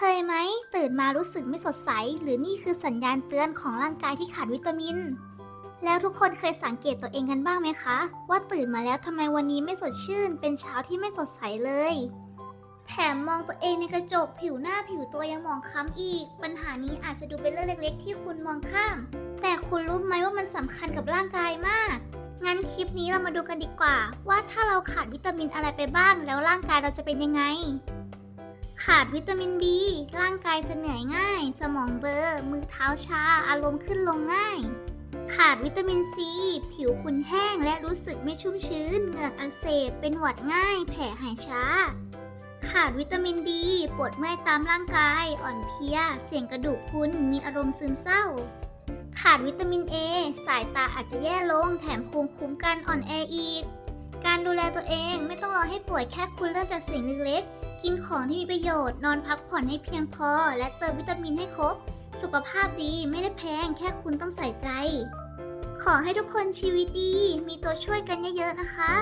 เคยไหมตื่นมารู้สึกไม่สดใส หรือนี่คือสัญญาณเตือนของร่างกายที่ขาดวิตามิน แล้วทุกคนเคยสังเกตตัวเองกันบ้างไหมคะ ว่าตื่นมาแล้วทำไมวันนี้ไม่สดชื่น เป็นเช้าที่ไม่สดใสเลย แถมมองตัวเองในกระจกผิวหน้าผิวตัวยังมองคล้ำอีก ปัญหานี้อาจจะดูเป็นเรื่องเล็กๆ ที่คุณมองข้าม แต่คุณรู้ไหมว่ามันสำคัญกับร่างกายมากงั้นคลิปนี้เรามาดูกันดีกว่า ว่าถ้าเราขาดวิตามินอะไรไปบ้าง แล้วร่างกายเราจะเป็นยังไง ขาดวิตามิน B ร่างกายจะเหนื่อยง่าย สมองเบลอร์มือเท้าชา อารมณ์ขึ้นลงง่าย ขาดวิตามิน C ผิวคุณแห้งและรู้สึกไม่ชุ่มชื้น เหงือกอักเสบ เป็นหวัดง่าย แผลหายช้า ขาดวิตามินดี ปวดเมื่อยตามร่างกาย อ่อนเพลีย เสียงกระดูกพรุน มีอารมณ์ซึมเศร้า ขาดวิตามิน A สายตาอาจจะแย่ลง แถมภูมิคุ้มกันอ่อนแออีก การดูแลตัวเองไม่ต้องรอให้ป่วยแค่คุณเริ่มจากสิ่งเล็กๆ กินของที่มีประโยชน์ นอนพักผ่อนให้เพียงพอ และเติมวิตามินให้ครบ สุขภาพดีไม่ได้แพงแค่คุณต้องใส่ใจ ขอให้ทุกคนชีวิตดี มีตัวช่วยกันเยอะๆนะคะ